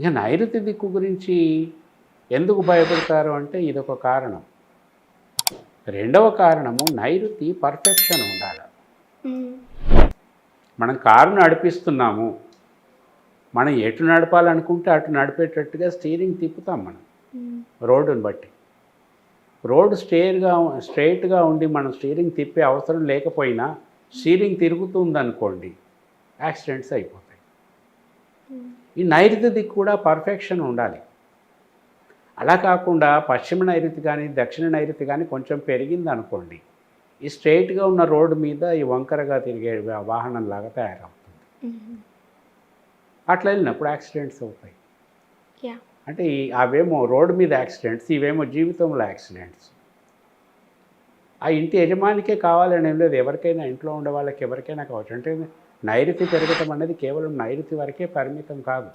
ఇక నైరుతి దిక్కు గురించి ఎందుకు భయపడతారు అంటే ఇదొక కారణం రెండవ కారణము నైరుతి పర్ఫెక్షన్ ఉండాలి. మనం కారు నడిపిస్తున్నాము మనం ఎటు నడపాలనుకుంటే అటు నడిపేటట్టుగా స్టీరింగ్ తిప్పుతాం మనం. రోడ్డుని బట్టి రోడ్డు స్టేర్గా స్ట్రైట్గా ఉండి మనం స్టీరింగ్ తిప్పే అవసరం లేకపోయినా స్టీరింగ్ తిరుగుతుందనుకోండి యాక్సిడెంట్స్ అయిపోతాయి. ఈ నైరుతి దిక్కు కూడా పర్ఫెక్షన్ ఉండాలి. అలా కాకుండా పశ్చిమ నైరుతి కానీ దక్షిణ నైరుతి కానీ కొంచెం పెరిగింది అనుకోండి ఈ స్ట్రైట్గా ఉన్న రోడ్డు మీద ఈ వంకరగా తిరిగే వా- వాహనంలాగా తయారవుతుంది. అట్లా వెళ్ళినప్పుడు యాక్సిడెంట్స్ అవుతాయి. అంటే అవేమో రోడ్డు మీద యాక్సిడెంట్స్ ఇవేమో జీవితంలో యాక్సిడెంట్స్. ఆ ఇంటి యజమానికే కావాలని ఏం లేదు. ఎవరికైనా ఇంట్లో ఉండే వాళ్ళకి ఎవరికైనా కావచ్చు. అంటే నైరుతి పెరగటం అనేది కేవలం నైరుతి వరకే పరిమితం కాదు.